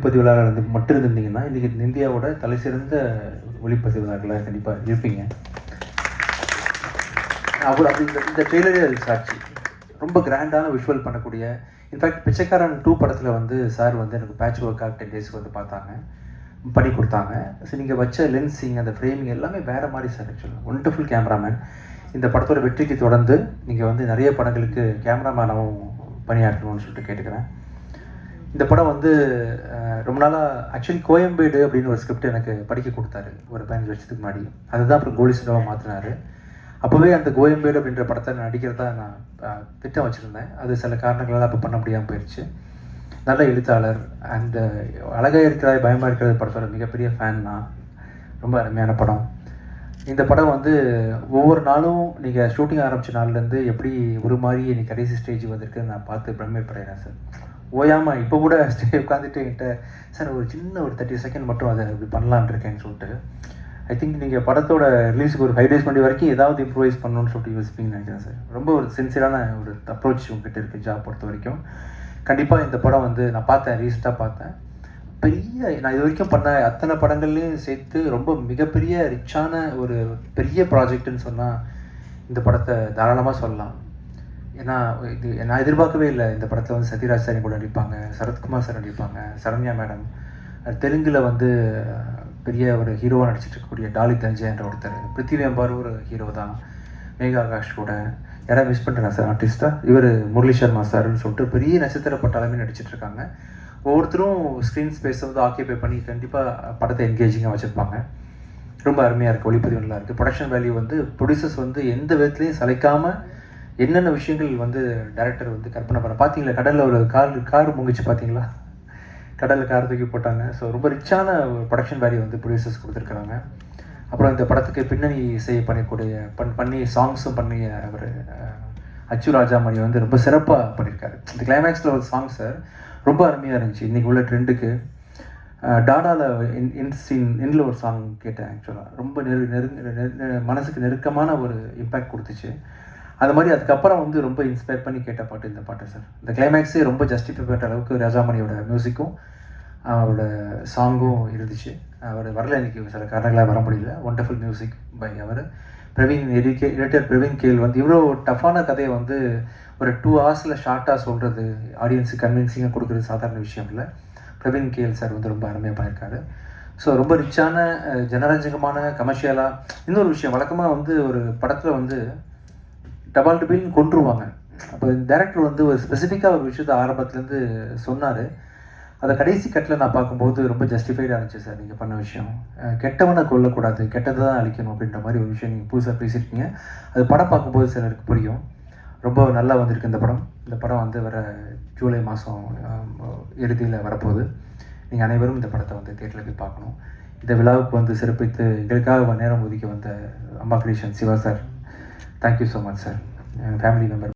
ஒளிப்பதிவாளர் இருந்து மட்டும் இருந்திருந்தீங்கன்னா இன்றைக்கி இந்தியாவோட தலை சிறந்த ஒளிப்பதிவாளர்களாக கண்டிப்பாக இருப்பீங்க. அவர் அப்படி இந்த இந்த ட்ரெய்லரே அது சாட்சி. ரொம்ப கிராண்டான விஷுவல் பண்ணக்கூடிய இன்ஃபேக்ட் பிச்சைக்காரன் டூ படத்தில் வந்து சார் வந்து எனக்கு பேட்ச் ஒர்க்காக டென் டேஸ்க்கு வந்து பார்த்தாங்க. பண்ணி கொடுத்தாங்க. ஸோ நீங்கள் வச்ச லென்ஸிங் அந்த ஃப்ரேமிங் எல்லாமே வேறு மாதிரி சார் ஆக்சுவலாக ஒண்டர்ஃபுல் கேமராமேன் இந்த படத்தோட வெற்றிக்கு தொடர்ந்து நீங்கள் வந்து நிறைய படங்களுக்கு கேமராமேனாகவும் பணியாற்றணும்னு சொல்லிட்டு கேட்டுக்கிறேன். இந்த படம் வந்து ரொம்ப நாளாக ஆக்சுவலி கோயம்பேடு அப்படின்னு ஒரு ஸ்கிரிப்ட் எனக்கு படிக்க கொடுத்தாரு. ஒரு பதினஞ்சு வருஷத்துக்கு முன்னாடி. அதுதான் அப்புறம் கோலி சினிமா மாற்றினாரு அப்போவே அந்த கோயம்பேடு அப்படின்ற படத்தை நான் நடிக்கிறதா நான் திட்டம் வச்சுருந்தேன். அது சில காரணங்களால் அப்போ பண்ண முடியாமல் போயிடுச்சு நல்ல எழுத்தாளர் அந்த அழகாக இருக்கிறாய் பயமாக இருக்கிறது படத்தோட மிகப்பெரிய ஃபேன் நான். ரொம்ப அருமையான படம். இந்த படம் வந்து ஒவ்வொரு நாளும் நீங்கள் ஷூட்டிங் ஆரம்பித்த நாள்லேருந்து எப்படி ஒரு மாதிரி இன்னைக்கு கடைசி ஸ்டேஜ் வந்திருக்குன்னு நான் பார்த்து பிரமிப்படுறேன் சார் ஓயாமல் இப்போ கூட ஸ்டே உட்காந்துட்டு என்கிட்ட சார் ஒரு சின்ன ஒரு தேர்ட்டி செகண்ட் மட்டும் அதை இப்படி பண்ணலான்னு இருக்கேன்னு சொல்லிட்டு ஐ திங்க் நீங்கள் படத்தோட ரிலீஸுக்கு ஒரு ஃபைவ் டேஸ் முன்னாடி வரைக்கும் ஏதாவது இம்ப்ரூவைஸ் பண்ணணும்னு சொல்லிட்டு யோசிப்பீங்கன்னு நினைக்கிறேன் சார் ரொம்ப ஒரு சின்சியரான ஒரு அப்ரோச் உங்ககிட்ட இருக்குது ஜாப் பொறுத்த வரைக்கும். கண்டிப்பாக இந்த படம் வந்து நான் பார்த்தேன் ரீசெண்டாக பார்த்தேன். பெரிய நான் இது வரைக்கும் பண்ண அத்தனை படங்கள்லையும் சேர்த்து ரொம்ப மிகப்பெரிய ரிச்சான ஒரு பெரிய ப்ராஜெக்ட்னு சொன்னால் இந்த படத்தை தாராளமாக சொல்லலாம். ஏன்னா இது நான் எதிர்பார்க்கவே இல்லை. இந்த படத்தில் வந்து சத்யராஜ் சார் கூட நடிப்பாங்க சரத்குமார் சார் நடிப்பாங்க சரண்யா மேடம். தெலுங்கில் வந்து பெரிய ஒரு ஹீரோவாக நடிச்சிட்டு இருக்கக்கூடிய டாலி தஞ்சய் என்ற ஒருத்தர். பிரித்திவிம்பார் ஒரு ஹீரோ தான். மேகா ஆகாஷ் கூட. யாராவது மிஸ் பண்ணுறேன் சார் ஆர்டிஸ்ட்டாக இவர் முரளி சர்மா சார்னு சொல்லிட்டு பெரிய நட்சத்திர பட்டாளமே நடிச்சிட்டு இருக்காங்க ஒவ்வொருத்தரும் ஸ்க்ரீன் ஸ்பேஸை வந்து ஆக்கியபை பண்ணி கண்டிப்பாக படத்தை என்கேஜிங்காக வச்சுருப்பாங்க. ரொம்ப அருமையாக இருக்குது ஒளிப்பதிவு நல்லா இருக்குது ப்ரொடக்ஷன் வேல்யூ வந்து ப்ரொடியூசர்ஸ் வந்து எந்த விதத்துலையும் சளைக்காமல் என்னென்ன விஷயங்கள் வந்து டேரக்டர் வந்து கற்பனை பண்ண பார்த்தீங்களா கடலில் ஒரு கார் கார் முங்கிச்சு பார்த்தீங்களா கடலில் கார் தூக்கி போட்டாங்க. ஸோ ரொம்ப ரிச்சான ஒரு ப்ரொடக்ஷன் வேல்யூ வந்து ப்ரொடியூசர்ஸ் கொடுத்துருக்குறாங்க. அப்புறம் இந்த படத்துக்கு பின்னணி இசை பண்ணக்கூடிய பண் பண்ணி சாங்ஸும் பண்ணி அவர் அச்சு ராஜாமணி வந்து ரொம்ப சிறப்பாக பண்ணியிருக்காரு. இந்த கிளைமேக்ஸில் ஒரு சாங் சார் ரொம்ப அருமையாக இருந்துச்சு. இன்றைக்கி உள்ள ட்ரெண்டுக்கு டாடாவில் இன் இன் சீன் இன்ல ஒரு சாங் கேட்டேன் ஆக்சுவலாக ரொம்ப நெரு நெரு- நெரு- மனசுக்கு நெருக்கமான ஒரு இம்பேக்ட் கொடுத்துச்சு. அது மாதிரி அதுக்கப்புறம் வந்து ரொம்ப இன்ஸ்பயர் பண்ணி கேட்ட பாட்டு இந்த பாட்டு சார் இந்த கிளைமேக்ஸே ரொம்ப ஜஸ்டிஃபை பண்ணுற அளவுக்கு ராஜாமணியோட மியூசிக்கும் அவரோட சாங்கும் இருந்துச்சு. அவர் வரல எனக்கு சில காரணங்களாக வர முடியல. ஒண்டர்ஃபுல் மியூசிக் பை அவர். பிரவீன் எடிகே எடிட்டர் பிரவீன் கேல் வந்து இவ்வளோ டஃப்பான கதையை வந்து ஒரு டூ ஹவர்ஸில் ஷார்ட்டாக சொல்கிறது ஆடியன்ஸுக்கு கன்வின்சிங்காக கொடுக்குறது சாதாரண விஷயம் இல்லை. பிரவீன் கேல் சார் வந்து ரொம்ப அருமையாக பண்ணியிருக்காரு. ஸோ ரொம்ப ரிச்சான ஜனரஞ்சகமான கமர்ஷியலாக இன்னொரு விஷயம் வழக்கமாக வந்து ஒரு படத்தில் வந்து டபால் டிபில்னு கொண்டுருவாங்க அப்போ டேரக்டர் வந்து ஒரு ஸ்பெசிஃபிக்காக ஒரு விஷயத்தை ஆரம்பத்துலேருந்து சொன்னார். அதை கடைசி கட்டில் நான் பார்க்கும்போது ரொம்ப ஜஸ்டிஃபைடாக இருந்துச்சு சார் நீங்கள் பண்ண விஷயம். கெட்டவனை கொல்லக்கூடாது கெட்டதை தான் அழிக்கணும் அப்படின்ற மாதிரி ஒரு விஷயம் நீங்கள் புதுசாக பேசியிருக்கீங்க. அது படம் பார்க்கும்போது சிலருக்கு புரியும். ரொம்ப நல்லா வந்திருக்கு இந்த படம். இந்த படம் வந்து வர ஜூலை மாதம் இறுதியில் வரப்போகுது. நீங்கள் அனைவரும் இந்த படத்தை வந்து தேட்டரில் போய் பார்க்கணும். இந்த விழாவுக்கு வந்து சிறப்பித்து எங்களுக்காக நேரம் ஒதுக்கி வந்த அம்மா Krishnan Siva sir Thank you so much, sir. family member.